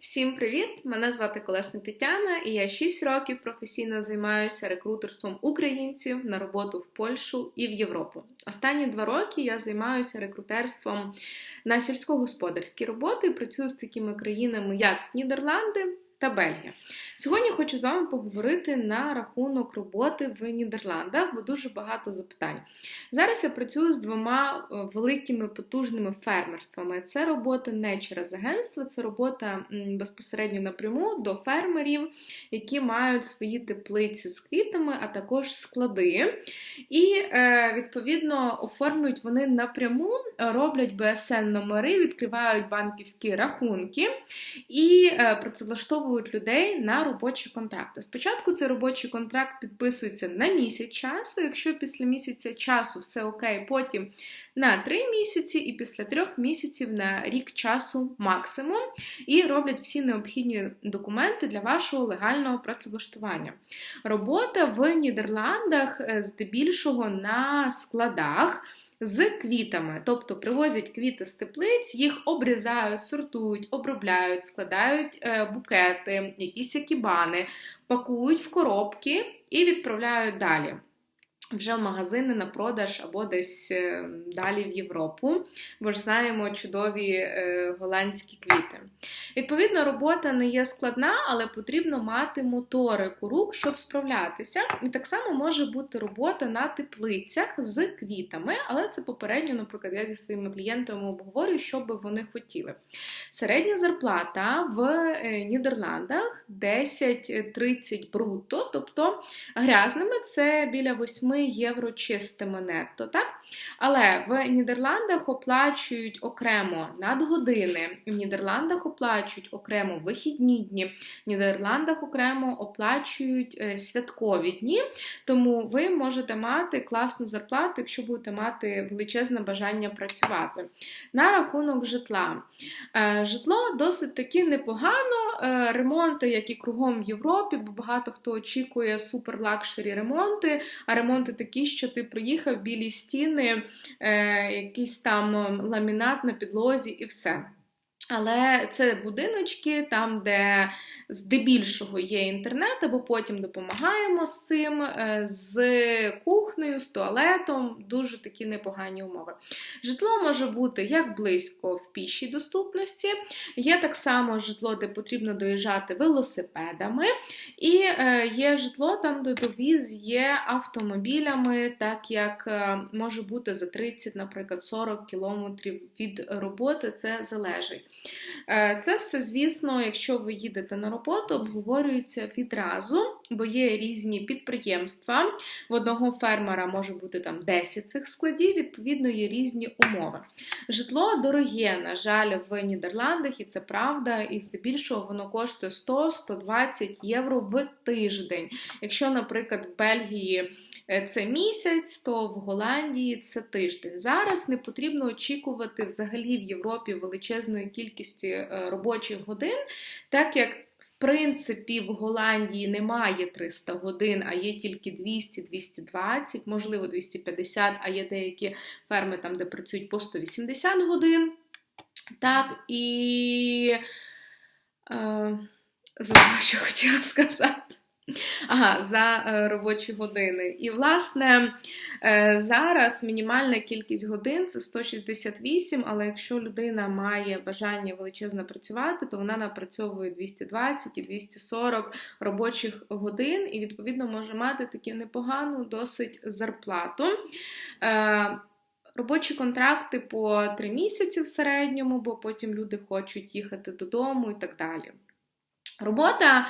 Всім привіт! Мене звати Колесник Тетяна, і я 6 років професійно займаюся рекрутерством українців на роботу в Польщу і в Європу. Останні два роки я займаюся рекрутерством на сільськогосподарські роботи. Працюю з такими країнами, як Нідерланди та Бельгія. Сьогодні хочу з вами поговорити на рахунок роботи в Нідерландах, бо дуже багато запитань. Зараз я працюю з двома е, великими потужними фермерствами. Це робота не через агентство, це робота безпосередньо напряму до фермерів, які мають свої теплиці з квітами, а також склади. І, е, відповідно, оформлюють вони напряму, роблять БСН-номери, відкривають банківські рахунки і е, працевлаштовують людей на робочі контракти. Спочатку цей робочий контракт підписується на місяць часу. Якщо після місяця часу все окей, потім на 3 місяці, і після 3 місяців на рік часу максимум, і роблять всі необхідні документи для вашого легального працевлаштування. Робота в Нідерландах е, здебільшого на складах з квітами, тобто привозять квіти з теплиць, їх обрізають, сортують, обробляють, складають е, букети, якісь акібани, пакують в коробки і відправляють далі вже в магазини на продаж або десь е, далі в Європу, бо ж знаємо чудові е, голландські квіти. Відповідно, робота не є складна, але потрібно мати моторику рук, щоб справлятися. І так само може бути робота на теплицях з квітами, але це попередньо, наприклад, я зі своїми клієнтами обговорюю, що би вони хотіли. Середня зарплата в е, Нідерландах 10-30 брутто, тобто грязними це біля 8 євро чистими нетто. так? Але в Нідерландах оплачують окремо надгодини, в Нідерландах оплачують окремо вихідні дні, в Нідерландах окремо оплачують е, святкові дні, тому ви можете мати класну зарплату, якщо будете мати величезне бажання працювати. На рахунок житла. Е, житло досить таки непогано, е, ремонти, як і кругом в Європі, бо багато хто очікує супер лакшері ремонти, а ремонти бути такі, що ти приїхав білі стіни, е, якийсь там ламінат на підлозі і все. Але це будиночки, там, де здебільшого є інтернет, або потім допомагаємо з цим, е, з кухнею, з туалетом, дуже такі непогані умови. Житло може бути як близько в пішій доступності, є так само житло, де потрібно доїжджати велосипедами, і е, є житло там, де довіз є автомобілями, так як е, може бути за 30, наприклад, 40 кілометрів від роботи, це залежить. Е, це все, звісно, якщо ви їдете на роботу, обговорюється відразу, бо є різні підприємства. В одного фермера може бути там 10 цих складів, відповідно, є різні умови. Житло дороге, на жаль, в Нідерландах, і це правда, і здебільшого воно коштує 100-120 євро в тиждень. Якщо, наприклад, в Бельгії. Е, це місяць, то в Голландії це тиждень. Зараз не потрібно очікувати взагалі в Європі величезної кількості е, робочих годин, так як. Принципі, в Голландії немає 300 годин, а є тільки 200-220, можливо, 250, а є деякі ферми там, де працюють по 180 годин. Так, і е, забула, що хотіла сказати. Ага, за е, робочі години. І, власне, е, зараз мінімальна кількість годин це 168, але якщо людина має бажання величезно працювати, то вона напрацьовує 220 і 240 робочих годин, і, відповідно, може мати таку непогану досить зарплату. Е, робочі контракти по 3 місяці в середньому, бо потім люди хочуть їхати додому і так далі. Робота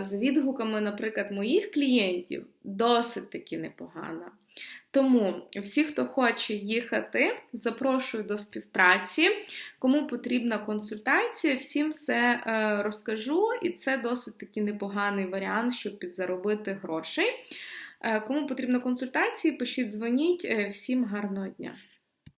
з відгуками, наприклад, моїх клієнтів досить таки непогана. Тому всі, хто хоче їхати, запрошую до співпраці. Кому потрібна консультація, всім все е, розкажу, і це досить таки непоганий варіант, щоб підзаробити грошей. Е, кому потрібна консультація, пишіть, дзвоніть. Е, всім гарного дня!